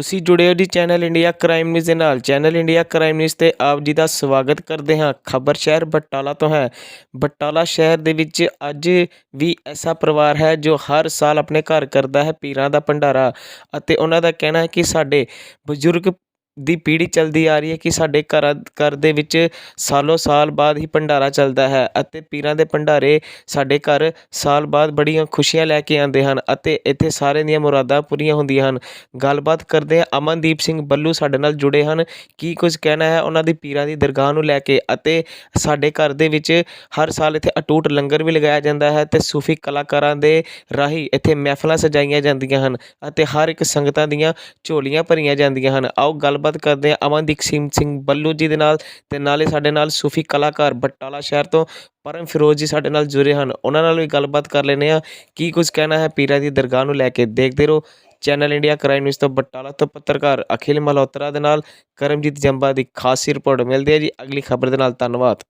ਤੁਸੀਂ ਜੁੜੇ ਹੋ ਜੀ ਚੈਨਲ ਇੰਡੀਆ ਕ੍ਰਾਈਮ ਨਿਊਜ਼ ਦੇ ਨਾਲ। ਚੈਨਲ ਇੰਡੀਆ ਕ੍ਰਾਈਮ ਨਿਊਜ਼ ਤੇ ਆਪ ਜੀ ਦਾ ਸਵਾਗਤ ਕਰਦੇ ਹਾਂ। ਖਬਰ ਸ਼ਹਿਰ ਬਟਾਲਾ ਤੋਂ ਹੈ। ਬਟਾਲਾ ਸ਼ਹਿਰ ਦੇ ਵਿੱਚ ਅੱਜ ਵੀ ਐਸਾ ਪਰਿਵਾਰ ਹੈ ਜੋ ਹਰ ਸਾਲ ਆਪਣੇ ਘਰ ਕਰਦਾ ਹੈ ਪੀਰਾਂ ਦਾ ਭੰਡਾਰਾ ਅਤੇ ਉਹਨਾਂ ਦਾ ਕਹਿਣਾ ਹੈ ਕਿ ਸਾਡੇ ਬਜ਼ੁਰਗ ਦੀ ਪੀੜ੍ਹੀ ਚਲਦੀ ਆ ਰਹੀ ਹੈ ਕਿ ਸਾਡੇ ਘਰਾਂ, ਘਰ ਦੇ ਵਿੱਚ ਸਾਲੋ ਸਾਲ ਬਾਅਦ ਹੀ ਭੰਡਾਰਾ ਚੱਲਦਾ ਹੈ ਅਤੇ ਪੀਰਾਂ ਦੇ ਭੰਡਾਰੇ ਸਾਡੇ ਘਰ ਸਾਲ ਬਾਅਦ ਬੜੀਆਂ ਖੁਸ਼ੀਆਂ ਲੈ ਕੇ ਆਉਂਦੇ ਹਨ ਅਤੇ ਇੱਥੇ ਸਾਰਿਆਂ ਦੀਆਂ ਮੁਰਾਦਾਂ ਪੂਰੀਆਂ ਹੁੰਦੀਆਂ ਹਨ। ਗੱਲਬਾਤ ਕਰਦੇ ਹਾਂ ਅਮਨਦੀਪ ਸਿੰਘ ਬੱਲੂ ਸਾਡੇ ਨਾਲ ਜੁੜੇ ਹਨ। ਕੀ ਕੁਝ ਕਹਿਣਾ ਹੈ ਉਹਨਾਂ ਦੀ ਪੀਰਾਂ ਦੀ ਦਰਗਾਹ ਨੂੰ ਲੈ ਕੇ ਅਤੇ ਸਾਡੇ ਘਰ ਦੇ ਵਿੱਚ ਹਰ ਸਾਲ ਇੱਥੇ ਅਟੂਟ ਲੰਗਰ ਵੀ ਲਗਾਇਆ ਜਾਂਦਾ ਹੈ ਤੇ ਸੂਫੀ ਕਲਾਕਾਰਾਂ ਦੇ ਰਾਹੀਂ ਇੱਥੇ ਮਹਿਫਲਾਂ ਸਜਾਈਆਂ ਜਾਂਦੀਆਂ ਹਨ ਅਤੇ ਹਰ ਇੱਕ ਸੰਗਤਾਂ ਦੀਆਂ ਝੋਲੀਆਂ ਭਰੀਆਂ ਜਾਂਦੀਆਂ ਹਨ। ਆਓ ਗੱਲਬਾਤ ਕਰਦੇ ਹਾਂ ਅਮਨਦੀਪ ਸਿੰਘ ਸਿੰਘ ਬੱਲੂ ਜੀ ਦੇ ਨਾਲ ਤੇ ਨਾਲੇ ਸਾਡੇ ਨਾਲ ਸੂਫੀ ਕਲਾਕਾਰ ਬਟਾਲਾ ਸ਼ਹਿਰ ਤੋਂ ਪਰਮ ਫਿਰੋਜ਼ ਜੀ ਸਾਡੇ ਨਾਲ ਜੁੜੇ ਹਨ। ਉਹਨਾਂ ਨਾਲ ਵੀ ਗੱਲਬਾਤ ਕਰ ਲੈਨੇ ਆ ਕੀ ਕੁਝ ਕਹਿਣਾ ਹੈ ਪੀਰਾਂ ਦੀ ਦਰਗਾਹ ਨੂੰ ਲੈ ਕੇ? ਦੇਖਦੇ ਰਹੋ ਚੈਨਲ ਇੰਡੀਆ ਕ੍ਰਾਈਮ ਨਿਊਜ਼ ਤੋਂ ਬਟਾਲਾ ਤੋਂ ਪੱਤਰਕਾਰ ਅਖਿਲ ਮਲਹੋਤਰਾ ਦੇ ਨਾਲ। ਕਰਮਜੀਤ ਜੰਬਾ ਦੀ ਖਾਸੀ ਰਿਪੋਰਟ ਮਿਲਦੀ ਹੈ ਜੀ। ਅਗਲੀ ਖਬਰ ਦੇ ਨਾਲ ਧੰਨਵਾਦ।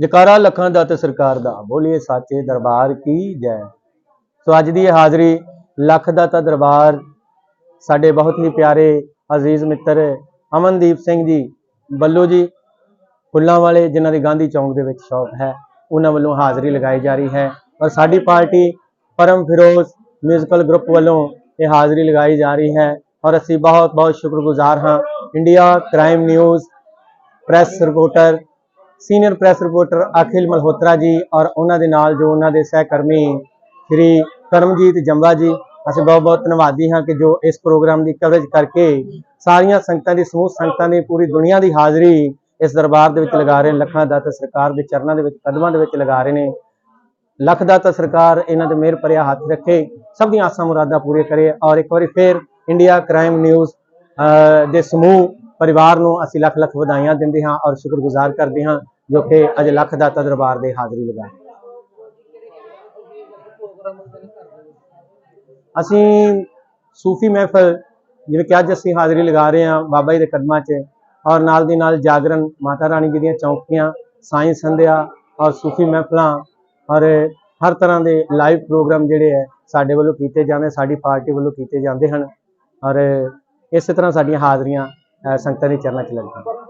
ਜਕਾਰਾ ਲੱਖਾਂ ਦਾ ਤੇ ਸਰਕਾਰ ਦਾ। ਬੋਲੀਏ ਸਾਚੇ ਦਰਬਾਰ ਕੀ ਜੈ। ਸੋ ਅੱਜ ਦੀ ਹਾਜ਼ਰੀ ਲੱਖ ਦਾ ਤਾਂ ਦਰਬਾਰ ਸਾਡੇ ਬਹੁਤ ਹੀ ਪਿਆਰੇ ਅਜ਼ੀਜ਼ ਮਿੱਤਰ ਅਮਨਦੀਪ ਸਿੰਘ ਜੀ, ਬੱਲੂ ਜੀ, ਫੁੱਲਾਂ ਵਾਲੇ ਜਿਨ੍ਹਾਂ ਦੀ ਗਾਂਧੀ ਚੌਂਕ ਦੇ ਵਿੱਚ ਸ਼ੌਪ ਹੈ, ਉਹਨਾਂ ਵੱਲੋਂ ਹਾਜ਼ਰੀ ਲਗਾਈ ਜਾ ਰਹੀ ਹੈ ਔਰ ਸਾਡੀ party Param Firoz musical group ਵੱਲੋਂ ਇਹ ਹਾਜ਼ਰੀ ਲਗਾਈ ਜਾ ਰਹੀ ਹੈ ਔਰ ਅਸੀਂ ਬਹੁਤ ਬਹੁਤ ਸ਼ੁਕਰਗੁਜ਼ਾਰ ਹਾਂ। India crime news press reporter senior press reporter Akhil Malhotra ji ਔਰ ਉਹਨਾਂ ਦੇ ਨਾਲ ਜੋ ਉਹਨਾਂ ਦੇ ਸਹਿਕਰਮੀ ਸ਼੍ਰੀ ਕਰਮਜੀਤ ਜੰਬਾ ਜੀ ਅਸੀਂ ਬਹੁਤ ਬਹੁਤ ਧੰਨਵਾਦੀ ਹਾਂ ਕਿ ਜੋ ਇਸ ਪ੍ਰੋਗਰਾਮ ਦੀ ਕਵਰੇਜ ਕਰਕੇ ਸਾਰੀਆਂ ਸੰਗਤਾਂ ਦੀ, ਸਮੂਹ ਸੰਗਤਾਂ ਦੀ, ਪੂਰੀ ਦੁਨੀਆ ਦੀ ਹਾਜ਼ਰੀ ਇਸ ਦਰਬਾਰ ਦੇ ਵਿੱਚ ਲਗਾ ਰਹੇ ਨੇ। ਲੱਖਾਂ ਦਾਤਾ ਸਰਕਾਰ ਦੇ ਚਰਨਾਂ ਦੇ ਵਿੱਚ, ਕਦਮਾਂ ਦੇ ਵਿੱਚ ਲਗਾ ਰਹੇ ਨੇ ਲੱਖ ਦਾਤਾ ਸਰਕਾਰ ਇਹਨਾਂ ਦੇ ਮਿਹਰ ਭਰਿਆ ਹੱਥ ਰੱਖੇ, ਸਭ ਦੀਆਂ ਆਸਾਂ ਮੁਰਾਦਾਂ ਪੂਰੀਆਂ ਕਰੇ ਔਰ ਇੱਕ ਵਾਰੀ ਫੇਰ ਇੰਡੀਆ ਕ੍ਰਾਈਮ ਨਿਊਜ਼ ਦੇ ਸਮੂਹ, ਪਰਿਵਾਰ ਨੂੰ ਅਸੀਂ ਲੱਖ ਲੱਖ ਵਧਾਈਆਂ ਦਿੰਦੇ ਹਾਂ ਔਰ ਸ਼ੁਕਰਗੁਜ਼ਾਰ ਕਰਦੇ ਹਾਂ ਜੋ ਕਿ ਅੱਜ ਲੱਖ ਦਾਤਾ ਦਰਬਾਰ ਦੇ ਹਾਜ਼ਰੀ ਲਗਾਏ ਅਸੀਂ ਸੂਫੀ ਮਹਿਫਲ ਜਿਵੇਂ ਕਿ ਅੱਜ ਅਸੀਂ ਹਾਜ਼ਰੀ ਲਗਾ ਰਹੇ ਹਾਂ ਬਾਬਾ ਜੀ ਦੇ ਕਦਮਾਂ 'ਚ ਔਰ ਨਾਲ ਦੀ ਨਾਲ ਜਾਗਰਣ ਮਾਤਾ ਰਾਣੀ ਜੀ ਦੀਆਂ ਚੌਕੀਆਂ, ਸਾਈਂ ਸੰਧਿਆ ਔਰ ਸੂਫੀ ਮਹਿਫਲਾਂ ਔਰ ਹਰ ਤਰ੍ਹਾਂ ਦੇ ਲਾਈਵ ਪ੍ਰੋਗਰਾਮ ਜਿਹੜੇ ਹੈ ਸਾਡੇ ਵੱਲੋਂ ਕੀਤੇ ਜਾਂਦੇ, ਸਾਡੀ ਪਾਰਟੀ ਵੱਲੋਂ ਕੀਤੇ ਜਾਂਦੇ ਹਨ ਔਰ ਇਸੇ ਤਰ੍ਹਾਂ ਸਾਡੀਆਂ ਹਾਜ਼ਰੀਆਂ ਸੰਗਤਾਂ ਦੇ ਚਰਨਾਂ 'ਚ ਲੱਗਦੀਆਂ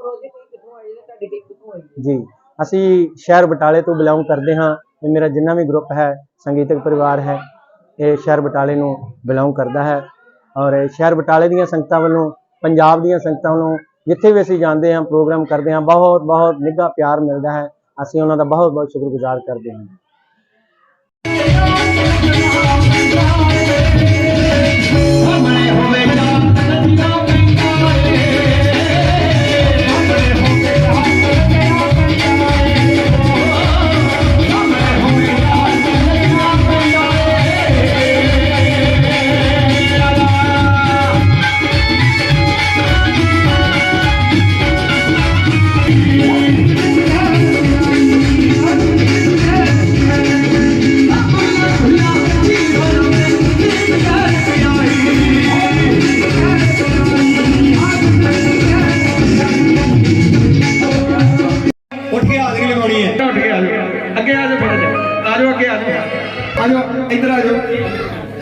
ਜੀ, ਅਸੀਂ ਸ਼ਹਿਰ ਬਟਾਲੇ ਤੋਂ ਬਿਲੋਂਗ ਕਰਦੇ ਹਾਂ ਮੇਰਾ ਜਿੰਨਾ ਵੀ ਗਰੁੱਪ ਹੈ, ਸੰਗੀਤਕ ਪਰਿਵਾਰ ਹੈ ਇਹ ਸ਼ਹਿਰ ਬਟਾਲੇ ਨੂੰ ਬਿਲੋਂਗ ਕਰਦਾ ਹੈ ਔਰ ਇਹ ਸ਼ਹਿਰ ਬਟਾਲੇ ਦੀਆਂ ਸੰਗਤਾਂ ਵੱਲੋਂ, ਪੰਜਾਬ ਦੀਆਂ ਸੰਗਤਾਂ ਵੱਲੋਂ, ਜਿੱਥੇ ਵੀ ਅਸੀਂ ਜਾਂਦੇ ਹਾਂ, ਪ੍ਰੋਗਰਾਮ ਕਰਦੇ ਹਾਂ, ਬਹੁਤ ਬਹੁਤ ਨਿੱਘਾ ਪਿਆਰ ਮਿਲਦਾ ਹੈ। ਅਸੀਂ ਉਹਨਾਂ ਦਾ ਬਹੁਤ ਬਹੁਤ ਸ਼ੁਕਰਗੁਜ਼ਾਰ ਕਰਦੇ ਹਾਂ। ਉੱਠ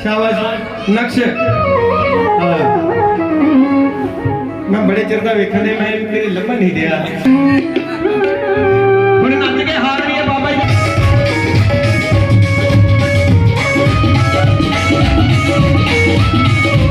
ਸ਼ਾਬਾਸ਼। ਨਕਸ਼। ਮੈਂ ਬੜੇ ਚਿਰ ਦਾ ਵੇਖਣ ਦੇ ਮੈਂ ਤੇਰੇ ਲੱਭਣ ਨਹੀਂ ਦਿਆ ਹੁਣ ਨੱਚ ਕੇ ਹਾਰ ਰਹੀ ਹੈ ਬਾਬਾ ਜੀ। ਅੱਲਾ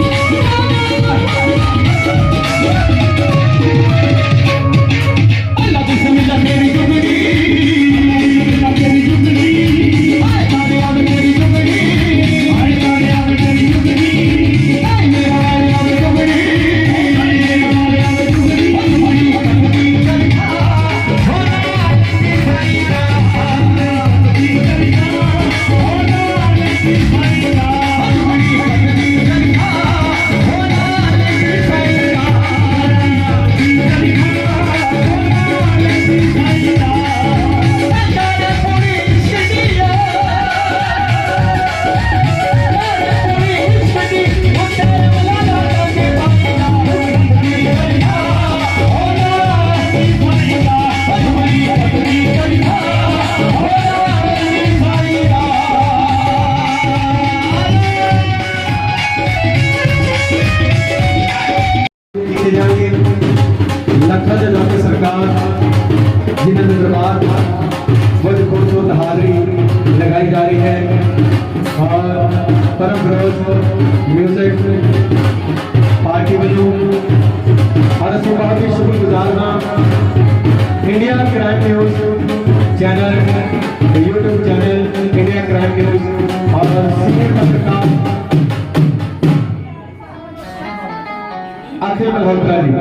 ਮਲਹੋਤਰਾ ਜੀ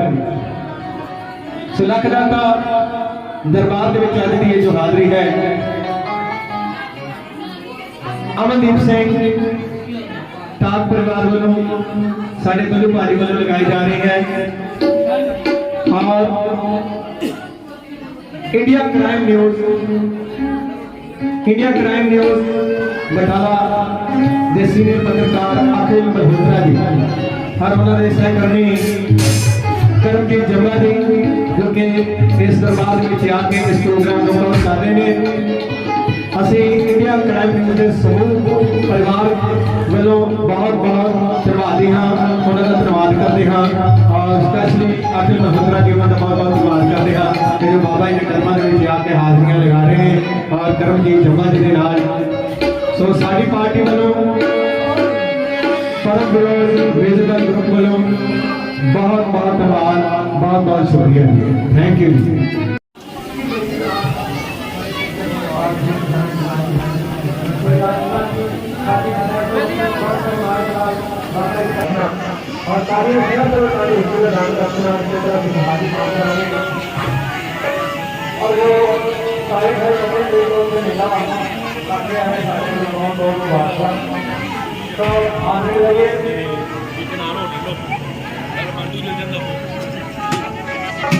ਸੋ ਲੱਖ ਦਾਤਾ ਦਰਬਾਰ ਦੇ ਵਿੱਚ ਅੱਜ ਦੀ ਇਹ ਜੋ ਹਾਜ਼ਰੀ ਹੈ, ਅਮਨਦੀਪ ਸਿੰਘ ਟਾਕ ਪਰਿਵਾਰ ਵੱਲੋਂ ਸਾਡੇ ਬੱਲੂ ਭਾਜੀ ਵੱਲੋਂ ਲਗਾਈ ਜਾ ਰਹੀ ਹੈ। ਔਰ India crime news, India crime news Batala ਦੇ ਸੀਨੀਅਰ ਪੱਤਰਕਾਰ ਅਖਿਲ ਮਲਹੋਤਰਾ ਜੀ ਹਰ ਉਹਨਾਂ ਦੇ ਕਰਮਜੀਤ ਜਮਲਾ ਜੀ ਜੋ ਕਿ ਇਸ ਦਰਬਾਰ ਦੇ ਵਿੱਚ ਆ ਕੇ ਇਸ ਪ੍ਰੋਗਰਾਮ ਨੂੰ ਕਵਰ ਕਰ ਰਹੇ ਨੇ। ਅਸੀਂ ਇੰਡੀਆ ਕ੍ਰਾਈਮ ਨਿਊਜ਼ ਦੇ ਸਮੂਹ, ਪਰਿਵਾਰ ਵੱਲੋਂ ਬਹੁਤ ਬਹੁਤ ਧੰਨਵਾਦੀ ਹਾਂ, ਉਹਨਾਂ ਦਾ ਧੰਨਵਾਦ ਕਰਦੇ ਹਾਂ। ਔਰ ਸਪੈਸ਼ਲੀ ਅਖਿਲ ਮਹੋਤਰਾ ਜੀ ਉਹਨਾਂ ਦਾ ਬਹੁਤ ਬਹੁਤ ਧੰਨਵਾਦ ਕਰਦੇ ਹਾਂ। ਕਿ ਬਾਬਾ ਜੀ ਦੇ ਕਰਮਾਂ ਦੇ ਵਿੱਚ ਆ ਕੇ ਹਾਜ਼ਰੀਆਂ ਲਗਾ ਰਹੇ ਨੇ ਔਰ ਕਰਮਜੀਤ ਜੰਮਾ ਜੀ ਦੇ ਨਾਲ। ਸੋ ਸਾਡੀ ਪਾਰਟੀ ਵੱਲੋਂ ਪਰਮ ਵਿਰੋਧ ਵਿਜ਼ਿਟਰ ਗਰੁੱਪ ਵੱਲੋਂ बहुत बहुत धन्यवाद, बहुत बहुत शुक्रिया। थैंक यू और और वो सारे है लोगों मिला आने लगे।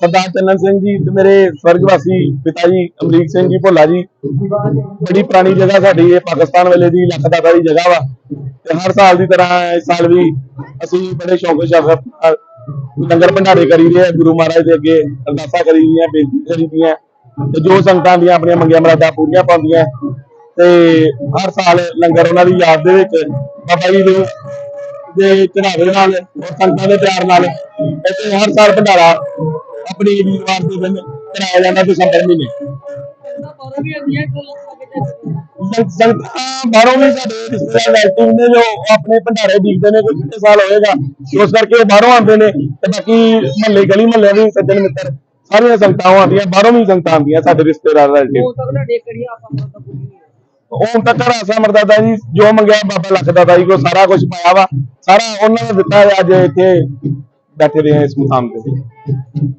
ਸਰਦਾਰ ਚੰਨਨ ਸਿੰਘ ਜੀ ਤੇ ਮੇਰੇ ਸਵਰਗਵਾਸੀ ਪਿਤਾ ਜੀ ਅਮਰੀਕ ਸਿੰਘ ਜੀ ਭੋਲਾ ਜੀ। ਬੜੀ ਪੁਰਾਣੀ ਜਗ੍ਹਾ ਸਾਡੀ, ਇਹ ਪਾਕਿਸਤਾਨ ਵੇਲੇ ਦੀ ਲੱਖ ਦਾਤਾ ਦੀ ਜਗ੍ਹਾ ਵਾ। ਤੇ ਹਰ ਸਾਲ ਦੀ ਤਰ੍ਹਾਂ ਇਸ ਸਾਲ ਵੀ ਅਸੀਂ ਬੜੇ ਸ਼ੌਕ ਸ਼ੌਕ ਲੰਗਰ ਭੰਡਾਰੇ ਕਰੀ ਰਹੇ ਆ, ਗੁਰੂ ਮਹਾਰਾਜ ਦੇ ਅੱਗੇ ਅਰਦਾਸਾਂ ਕਰੀ ਦੀਆਂ, ਬੇਨਤੀ ਕਰੀ ਦੀਆਂ। ਤੇ ਜੋ ਸੰਗਤਾਂ ਦੀਆਂ ਆਪਣੀਆਂ ਮੰਗੀਆਂ ਮਰਾਦਾਂ ਪੂਰੀਆਂ ਪਾਉਂਦੀਆਂ। ਤੇ ਹਰ ਸਾਲ ਲੰਗਰ ਉਹਨਾਂ ਦੀ ਯਾਦ ਦੇ ਵਿੱਚ ਬਾਬਾ ਜੀ ਦੇ ਦੇ ਚੜਾਵੇ ਨਾਲ ਸੰਗਤਾਂ ਦੇ ਪਿਆਰ ਨਾਲ ਇੱਥੇ ਹਰ ਸਾਲ ਭੰਡਾਰਾ ਆਪਣੀ ਵੀਰਵਾਰ ਦੇ ਦਿਨ ਕਰਾਇਆ ਜਾਂਦਾ ਦਸੰਬਰ ਮਹੀਨੇ ਸੰਗਤਾਂ ਬਾਹਰੋਂ ਵੀ ਸਾਡੇ ਰਿਸ਼ਤੇਦਾਰ ਰਿਲੇਟਿਵ ਨੇ ਜੋ ਆਪਣੇ ਭੰਡਾਰੇ ਦੇਖਦੇ ਨੇ, ਕੋਈ ਕਿੰਨੇ ਸਾਲ ਹੋਏਗਾ, ਉਸ ਕਰਕੇ ਉਹ ਬਾਹਰੋਂ ਆਉਂਦੇ ਨੇ ਤੇ ਬਾਕੀ ਮਹੱਲੇ, ਗਲੀ ਮਹੱਲੇ ਦੇ ਸੱਜਣ ਮਿੱਤਰ, ਸਾਰੀਆਂ ਸੰਗਤਾਂ ਆਉਂਦੀਆਂ, ਬਾਹਰੋਂ ਵੀ ਸੰਗਤਾਂ ਆਉਂਦੀਆਂ ਸਾਡੇ ਰਿਸ਼ਤੇਦਾਰ ਰਿਲੇਟਿਵ ਹੁਣ ਤੱਕ ਰਾਸਾ ਮਰਦਾਦਾ ਜੀ, ਜੋ ਮੰਗਿਆ ਬਾਬਾ ਲੱਖ ਦਾਦਾ ਜੀ ਕੋ ਸਾਰਾ ਕੁਝ ਪਾਇਆ ਵਾ, ਸਾਰਾ ਉਹਨਾਂ ਨੇ ਦਿੱਤਾ ਅੱਜ ਇੱਥੇ ਬੈਠੇ ਰਹੇ ਇਸ ਮੁਕਾਮ ਤੇ।